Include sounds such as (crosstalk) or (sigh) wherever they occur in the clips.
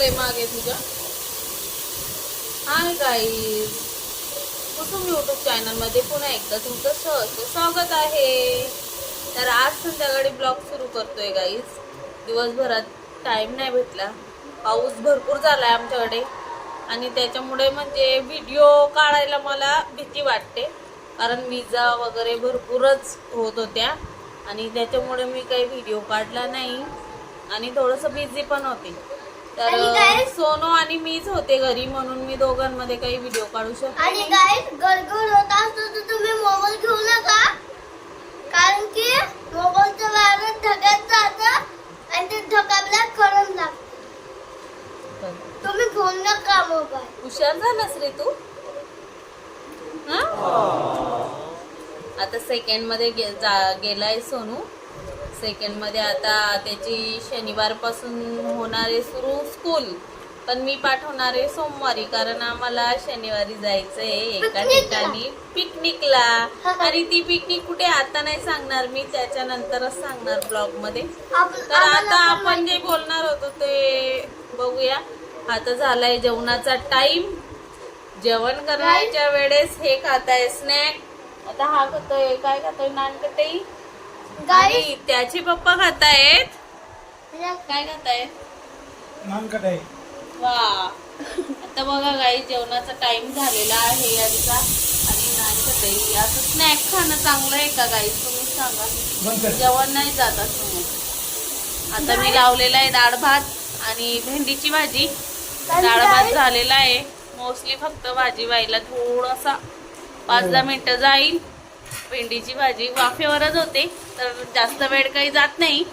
Phone लागलाय मागे तुझ्या. हाय गाईज कुसुम युट्यूब चॅनलमध्ये पुन्हा एकदा तुमचं सहज स्वागत आहे. तर आज संध्याकाळी ब्लॉग सुरू करतोय गाईज दिवसभरात टाईम नाही भेटला. पाऊस भरपूर झालाय आमच्याकडे. आणि त्याच्यामुळे म्हणजे व्हिडिओ काढायला मला भीती वाटते. कारण विजा वगैरे भरपूरच होत होत्या. आणि त्याच्यामुळे मी काही व्हिडिओ काढला नाही. आणि थोडंसं बिझी पण होते. तर आणि? सोनू आणि मीच होते घरी म्हणून मी दोघांमध्ये काही व्हिडिओ काढू शकते आणि. गाईस गडगड होत असतो तर तुम्ही मोबाईल घेऊ नका कारण की मोबाईलचं वायर ढगात जातं आणि ते ढगाला करंट लागतं तुम्ही घेऊ नका मोबाईल हुशार झालास रे तू हा? आता सेकंडमध्ये गे- जा- गेलाय सोनू सेकंडमध्ये आता त्याची शनिवारपासून होणारे सुरू स्कूल पण मी पाठवणार आहे सोमवारी कारण आम्हाला शनिवारी जायचंय एका पिकनिकला. ठिकाणी. पिकनिकला आणि ती पिकनिक कुठे? आता नाही सांगणार मी त्याच्यानंतरच सांगणार ब्लॉगमध्ये तर आता पण आपण जे बोलणार होतो ते बघूया. आता झालाय जेवणाचा टाइम जेवण करण्याच्या वेळेस हे खाताय स्नॅक आता हा खातोय काय खातोय? नानकटई. गाईस आणि त्याचे पप्पा खातायत. काय खातायत? नानकट आहे वा. आता बघा काही जेवणाचा टाइम झालेला आहे यांचा. आणि नानकटई असं स्नॅक खाणं चांगलं आहे का गाई तुम्ही सांगा. जेवण नाही जात असं आता मी लावलेला आहे डाळ भात आणि भेंडीची भाजी. डाळ भात झालेला आहे. मोस्टली फक्त भाजी व्हायला थोडासा पाच दहा मिनिटं जाईल. भेंडीची भाजी वाफेवरच होते तर जास्त वेळ काही जात नाही.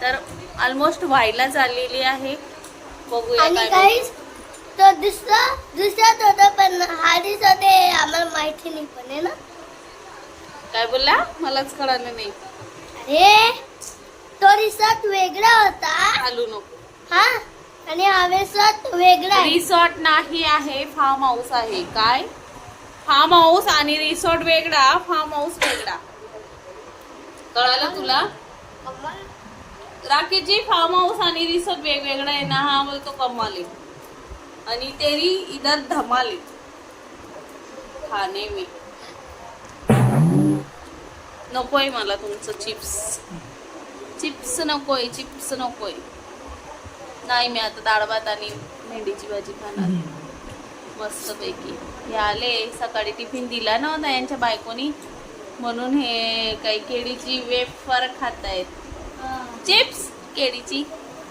तर ऑलमोस्ट व्हायला चाललेली आहे. बघूया काय गाईस तो दुसरा दुसऱ्यात होता पण हा दिसत आहे आम्हाला माहिती नाही पण आहे ना? काय बोलला? मलाच कळालं नाही. अरे तो रिसॉर्ट वेगळा होता. चालू नको. हा? आणि हा रिसॉर्ट वेगळा रिसॉर्ट नाही आहे फार्म हाऊस आहे. काय? फार्म हाऊस आणि रिसॉर्ट वेगळा फार्म हाऊस वेगळा. कळालं तुला? राकेशजी फार्म हाऊस आणि रिसॉर्ट वेगवेगळा आहे ना हा बोलतो कमाले. आणि तेरी इधर धमाले. खाणे मी. नकोय मला तुमचं चिप्स. चिप्स नकोय चिप्स नकोय. नाही मी आता डाळ भात आणि भेंडीची भाजी खाणार. मस्तपैकी. हे आले सकाळी टिफिन दिला नव्हता यांच्या बायकोनी. म्हणून हे काही केळीची वेफर खात आहेत चिप्स केळीची.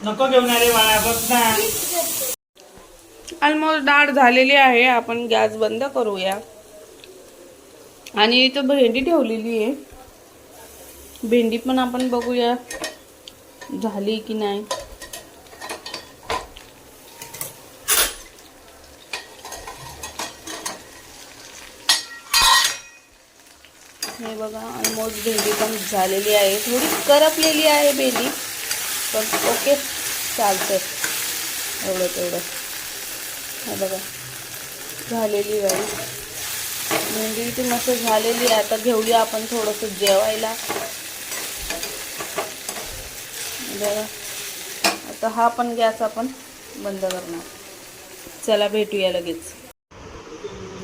नको घेऊन ऑलमोस्ट डाळ झालेली आहे आपण गॅस बंद करूया. आणि इथं भेंडी ठेवलेली आहे. भेंडी पण आपण बघूया झाली की नाही. हे बघा ऑलमोस्ट भेंडी पण झालेली आहे. थोडी करपलेली आहे भेंडी पण ओके चालतं एवढं तेवढं. हे बघा झालेली आहे. भेंडी ती मस्त झालेली आहे. आता घेऊया आपण थोडंसं जेवायला. बघा आता हा पण गॅस आपण बंद करणार. चला भेटूया लगेच.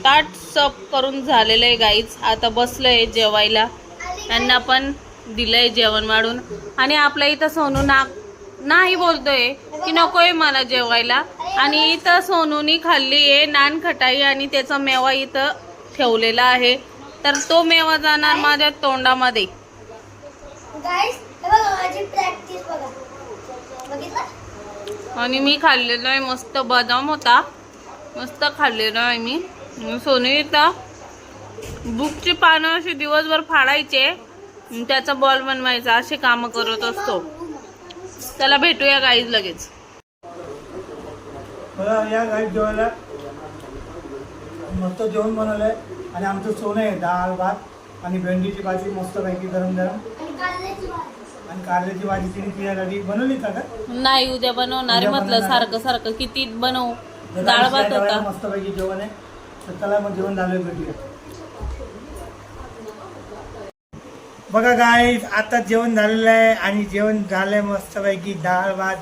ताट सप करून झालेलं आहे गाईच आता बसलंय जेवायला. त्यांना पण दिलंय जेवण वाढून. आणि आपल्या इथं सोनू ना नाही बोलतोय की नकोय मला जेवायला. आणि इथं सोनूनी खाल्ली आहे नान खटाई आणि त्याचा मेवा इथं ठेवलेला आहे. तर तो मेवा जाणार माझ्या तोंडामध्ये. हे आणि मी खाल्लेलो आहे मस्त बदाम होता. मस्त खाल्लेलो आहे मी. आणि सोनू इथं बुकची पानं अशी दिवसभर फाडायचे त्याचा बॉल बनवायचा असे कामं करत असतो. त्याला भेटूया गाईज लगेच. या गाईत जेवायला. मस्त जेवण बनवलंय. आणि आमचं सोनं आहे डाळ भात आणि भेंडीची भाजी मस्त पैकी गरम गरम आणि कारल्याची भाजी. तिने पिण्यासाठी बनवली का नाही उद्या बनवणार. म्हटलं. सारखं सारखं किती बनवू? डाळ भात होता. मस्त पैकी जेवण आहे. तर चला मग जेवण झालं भेटूया. बघा गाय आता जेवण झालेलं आहे आणि जेवण झालंय मस्तपैकी डाळ भात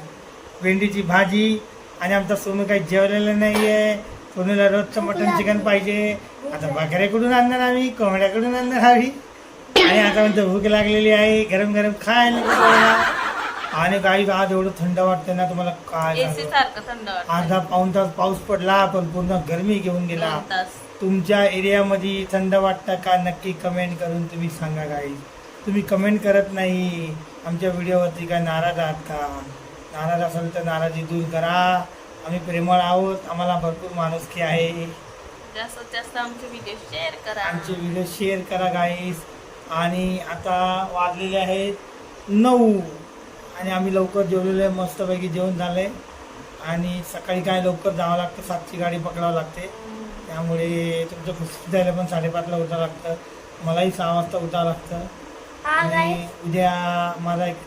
भेंडीची भाजी आणि आमचा सोनू काही जेवलेलं नाहीये. सोनूला रोजचं मटन चिकन पाहिजे. आता बकऱ्याकडून आणणार आम्ही कोंबड्याकडून आणणार आम्ही. आणि आता म्हणतो भूक लागलेली आहे गरम गरम खायला. आणि काही आज एवढं थंड वाटतं ना तुम्हाला काय एसी सांगू. सारखं थंड वाटतं अर्धा पाऊन तास पाऊस पडला पण पूर्ण गरमी घेऊन गेला. दोन तास. तुमच्या एरियामध्ये थंड वाटतं का? नक्की कमेंट करून तुम्ही सांगा काही तुम्ही कमेंट करत नाही. आमच्या व्हिडिओवरती काय नाराज आहात का? नाराज असेल तर नाराजी दूर करा. आम्ही प्रेमळ आहोत. आम्हाला भरपूर माणुसकी आहे. जास्तीत जास्त आमचे व्हिडिओ शेअर करा. आमचे व्हिडिओ शेअर करा गाईस आणि आता वाजलेले आहेत नऊ. आणि आम्ही लवकर जेवलेलो आहे मस्तपैकी जेवण झालंय. आणि सकाळी काय लवकर जावं लागतं सातची गाडी पकडावं लागते. त्यामुळे तुमचं खुशी जायला पण साडेपाचला उठावं लागतं. मलाही सहा वाजता उठावं लागतं. आणि उद्या माझा एक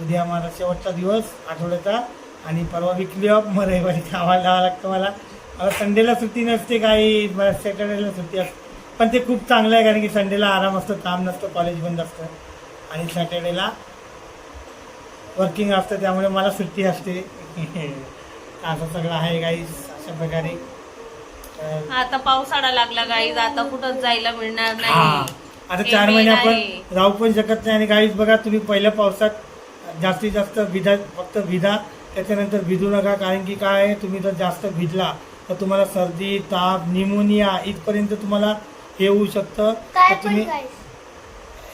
उद्या माझा शेवटचा दिवस आठवड्याचा. आणि परवा विकली ऑफ मग रविवारी गावाला जावं लागतं मला. मला संडेला सुट्टी नसते काही. मला सॅटर्डेला सुट्टी असते. पण ते खूप चांगलं आहे कारण की संडेला आराम असतो काम नसतं कॉलेज बंद असतं. आणि सॅटर्डेला वर्किंग असतं त्यामुळे मला सुट्टी असते. (laughs) असं सगळं आहे काही अशा प्रकारे. आता पावसाळा लागला गाईज आता कुठं जायला मिळणार हा. नाही. आता चार महिने आपण. राहू पण शकत नाही. आणि काहीच बघा तुम्ही पहिल्या पावसात जास्तीत जास्त भिजा फक्त भिजा त्याच्यानंतर भिजू नका. कारण की काय आहे, तुम्ही जर जास्त भिजला तर तुम्हाला सर्दी ताप निमोनिया इथपर्यंत तुम्हाला हे होऊ शकतं. काय तर पण तुम्ही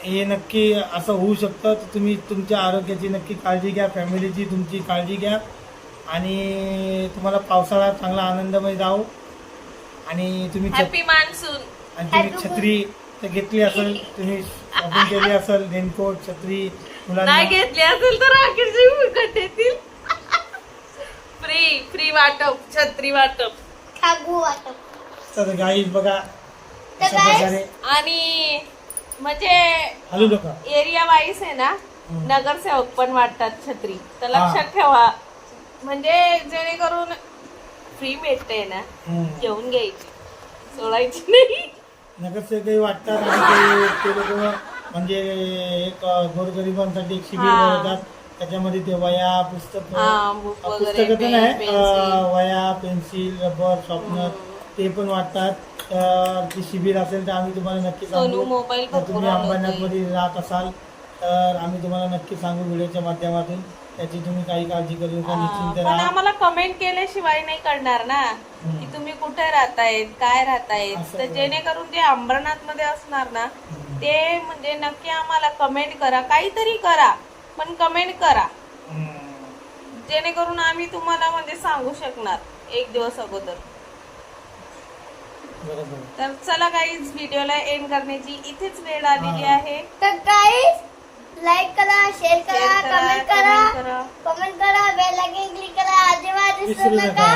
हे नक्की असं होऊ शकतं. तर तुम्ही तुमच्या आरोग्याची नक्की काळजी घ्या. फॅमिलीची तुमची काळजी घ्या. आणि तुम्हाला पावसाळा चांगला आनंदमय जाओ आणि तुम्ही छत- हॅपी मान्सून आणि तुम्ही छत्री तर घेतली असेल. (laughs) तुम्ही शॉपिंग केली असेल. रेनकोट छत्री मुलांना नाही घेतली असेल तर अखेरची फुकट फ्री फ्री (laughs) वाटप. छत्री वाटप. खागू वाटप. तर गाई बघा. तर अशा guys, प्रकारे आणि म्हणजे एरिया वाईज आहे ना. नगरसेवक पण वाटतात छत्री. तर. लक्षात ठेवा. म्हणजे जेणेकरून फ्री भेटते ना. घेऊन घ्यायची. सोडायची नाही. नगरसेवक वाटतात ते लोक म्हणजे एक गोरगरिबांसाठी एक शिबिर. भरवतात. त्याच्यामध्ये ते वया पुस्तक पुस्तकं तर नाही वया पेन्सिल रबर शॉर्पनर ते पण वाटतात. ती शिबिर असेल तर आम्ही तुम्हाला नक्की सांगू. मोबाईल तुम्ही. अंबरनाथमध्ये राहत असाल तर आम्ही तुम्हाला नक्की सांगू व्हिडिओच्या माध्यमातून. त्याची तुम्ही काही काळजी करू नका हा, निश्चिंत पण राहा. आम्हाला कमेंट केल्याशिवाय नाही कळणार ना की तुम्ही कुठे राहतायत काय राहतायत. तर. जेणेकरून जे अंबरनाथमध्ये असणार ना ते म्हणजे नक्की आम्हाला कमेंट करा. काहीतरी करा पण कमेंट करा. जेणेकरून आम्ही तुम्हाला म्हणजे सांगू शकणार एक दिवस अगोदर. तर चला काहीच व्हिडिओला एंड करण्याची इथेच वेळ आलेली हा. आहे. तर गाईस लाईक करा शेअर करा कमेंट करा. कमेंट करा. बेल आयकॉन क्लिक करा. अजिबात विसरू नका.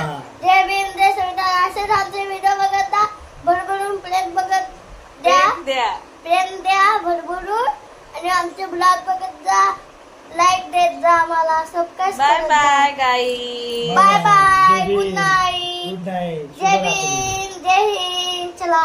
जय भीम जय संविधान असेच आमचे व्हिडिओ बघत जा भरभरून प्रेम बघत द्या. प्रेम द्या. भरभरून. आणि आमचे ब्लॉग बघत जा. लाईक देत जा आम्हाला. Subscribe bye bye guy bye bye good. Night जय भीम. जय हिंद चला